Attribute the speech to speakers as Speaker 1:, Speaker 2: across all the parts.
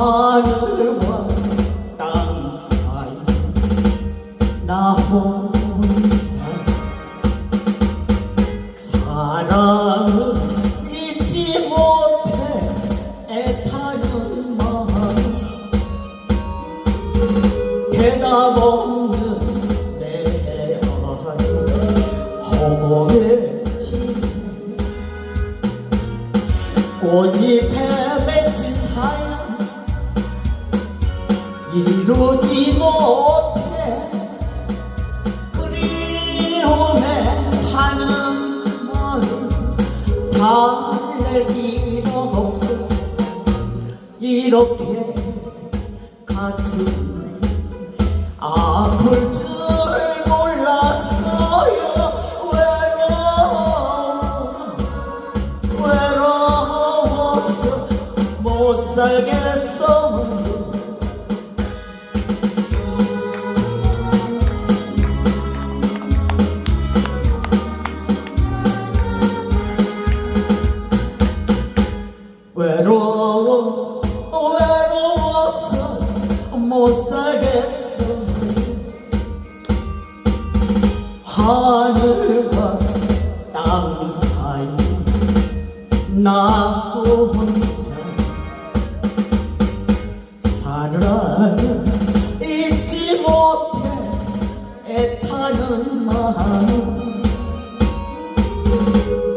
Speaker 1: 하늘과 땅 사이 나 혼자 사랑을 잊지 못해 애타는 마음 대답 없는 내 안을 허공에 지네 꽃잎에 이루지 못해. 그리움에 타는 마음 달랠 길 없어. 이렇게 가슴이 아플 줄 몰랐어요. 외로워 외로워서 못 살겠어 못 살겠어. 하늘과 땅 사이 나 혼자 사랑을 잊지 못해 애타는 마음.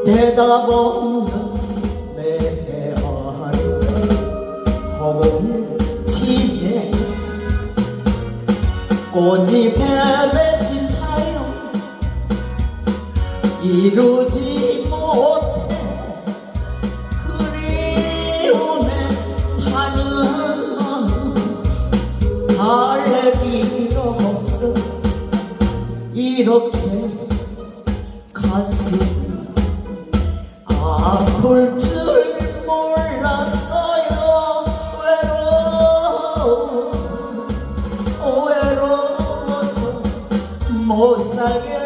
Speaker 1: 대답 없는 꽃잎에 맺힌 사랑 이루지 못해 그리움에 타는 마음 달랠 길 없어 이렇게 가슴 Mozart